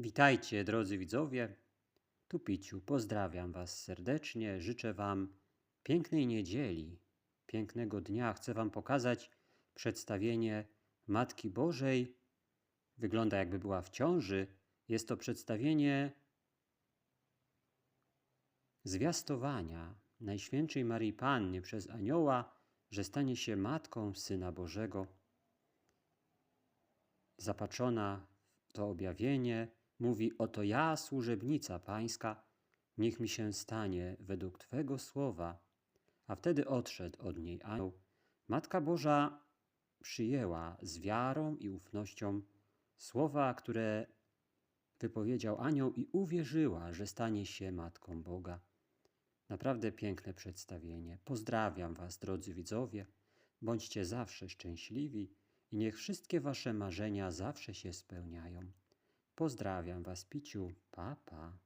Witajcie, drodzy widzowie. Tu Piciu, pozdrawiam Was serdecznie. Życzę Wam pięknej niedzieli, pięknego dnia. Chcę Wam pokazać przedstawienie Matki Bożej. Wygląda jakby była w ciąży. Jest to przedstawienie zwiastowania Najświętszej Marii Pannie przez anioła, że stanie się Matką Syna Bożego. Zapatrzona w to objawienie, mówi: Oto ja, służebnica Pańska, niech mi się stanie według Twego słowa. A wtedy odszedł od niej anioł. Matka Boża przyjęła z wiarą i ufnością słowa, które wypowiedział anioł i uwierzyła, że stanie się Matką Boga. Naprawdę piękne przedstawienie. Pozdrawiam Was, drodzy widzowie. Bądźcie zawsze szczęśliwi i niech wszystkie Wasze marzenia zawsze się spełniają. Pozdrawiam Was, Piciu. Pa, pa.